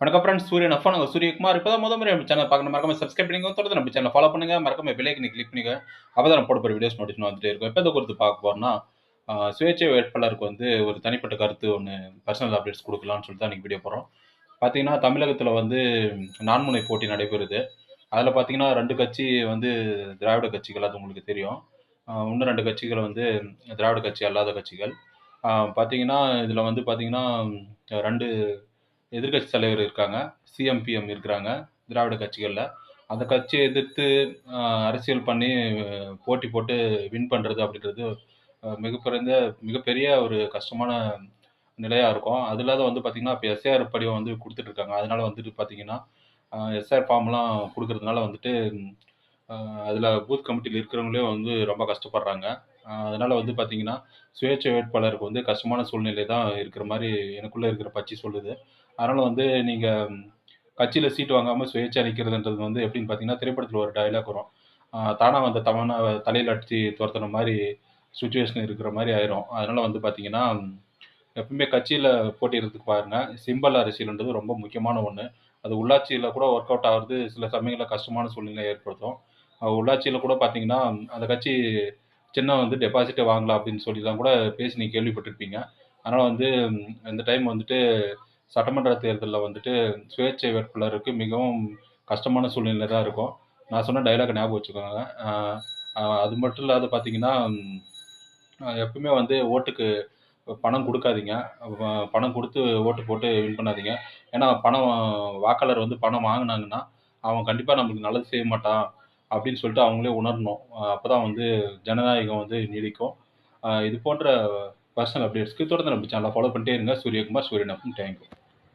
வணக்கம் ஃப்ரெண்ட்ஸ் சூரியன் அப்பா நாங்கள் சூரியகுமார். இப்போ தான் முதல் முறை நம்ம சேனல் பார்க்கணும். மறக்காம சப்ஸ்கிரைப் பண்ணிங்க தொடர்ந்து நம்ம சேனல் ஃபாலோ பண்ணுங்க. மறக்காம பிள்ளைக்கு கிளிக் பண்ணிங்க அப்போ தான் நம்ம போட போகிற வீடியோஸ் நோட்டிஃபிகேஷன் வந்துட்டே இருக்கும். இப்போ இதை குறித்து பார்க்க போறோம்னா சுயேட்சை வேட்பாளருக்கு வந்து ஒரு தனிப்பட்ட கருத்து ஒன்று பர்சனல் அப்டேட்ஸ் கொடுக்கலாம்னு சொல்லிட்டு தான் இன்றைக்கி வீடியோ போகிறோம் பார்த்தீங்கன்னா தமிழகத்தில் வந்து நான்முனை போட்டி நடைபெறுது. அதில் பார்த்தீங்கன்னா ரெண்டு கட்சி வந்து திராவிட கட்சிகள் அது உங்களுக்கு தெரியும். இன்னும் ரெண்டு கட்சிகள் வந்து திராவிட கட்சி அல்லாத கட்சிகள். பார்த்தீங்கன்னா இதில் வந்து பார்த்தீங்கன்னா ரெண்டு எதிர்க்கட்சி தலைவர் இருக்காங்க சிஎம்பிஎம் இருக்கிறாங்க திராவிட கட்சிகளில். அந்த கட்சியை எதிர்த்து அரசியல் பண்ணி போட்டி போட்டு வின் பண்ணுறது அப்படின்றது மிகப்பிறந்த மிகப்பெரிய ஒரு கஷ்டமான நிலையாக இருக்கும். அது இல்லாத வந்து பார்த்திங்கன்னா இப்போ எஸ்ஏஆர் படிவம் வந்து கொடுத்துட்ருக்காங்க. அதனால வந்துட்டு பார்த்தீங்கன்னா எஸ்ஆர் ஃபார்ம்லாம் கொடுக்கறதுனால வந்துட்டு அதில் பூத் கமிட்டியில் இருக்கிறவங்களே வந்து ரொம்ப கஷ்டப்படுறாங்க. அதனால் வந்து பார்த்தீங்கன்னா சுயேட்சை வேட்பாளருக்கு வந்து கஷ்டமான சூழ்நிலை தான் இருக்கிற மாதிரி எனக்குள்ளே இருக்கிற பச்சி சொல்லுது. அதனால் வந்து நீங்கள் கட்சியில் சீட் வாங்காமல் சுயேட்சை நிற்கிறதுன்றது வந்து எப்படின்னு பார்த்தீங்கன்னா திரைப்படத்தில் ஒரு டயலாக் வரும். தானாக வந்த தவணை தலையில் அடித்து துரத்துன மாதிரி சுச்சுவேஷன் இருக்கிற மாதிரி ஆயிரும். அதனால் வந்து பார்த்தீங்கன்னா எப்பவுமே கட்சியில் போட்டிடுறதுக்கு பாருங்கள் சிம்பல் அரசியல்ன்றது ரொம்ப முக்கியமான ஒன்று அது உள்ளாட்சியில் கூட ஒர்க் அவுட் ஆகுறது சில சமயங்களில் கஷ்டமான சூழ்நிலை ஏற்படுத்தும். உள்ளாட்சியில் கூட பார்த்தீங்கன்னா அந்த கட்சி சின்ன வந்து டெபாசிட்டை வாங்கலாம் அப்படின்னு சொல்லிலாம் கூட பேசி நீங்கள் கேள்விப்பட்டிருப்பீங்க. அதனால் வந்து இந்த டைம் வந்துட்டு சட்டமன்ற தேர்தலில் வந்துட்டு சுயேட்சை வேட்பாளருக்கு மிகவும் கஷ்டமான சூழ்நிலை தான் இருக்கும். நான் சொன்ன டைலாக் ஞாபகம் வச்சுக்கோங்க. அது மட்டும் இல்லாத பார்த்தீங்கன்னா எப்பவுமே வந்து ஓட்டுக்கு பணம் கொடுக்காதீங்க. பணம் கொடுத்து ஓட்டு போட்டு வின் பண்ணாதீங்க. ஏன்னா பணம் வாக்காளர் வந்து பணம் வாங்கினாங்கன்னா அவன் கண்டிப்பாக நம்மளுக்கு நல்லது செய்ய மாட்டான். அப்படின்னு சொல்லிட்டு அவங்களே உணரணும். அப்போ தான் வந்து ஜனநாயகம் வந்து நீடிக்கும். இது போன்ற பர்சனல் அப்டேட்ஸ்க்கு தொடர்ந்து நம்ம சேனலை ஃபாலோ பண்ணிட்டே இருங்க. சூரியகுமார் சூரியன் தேங்க்யூ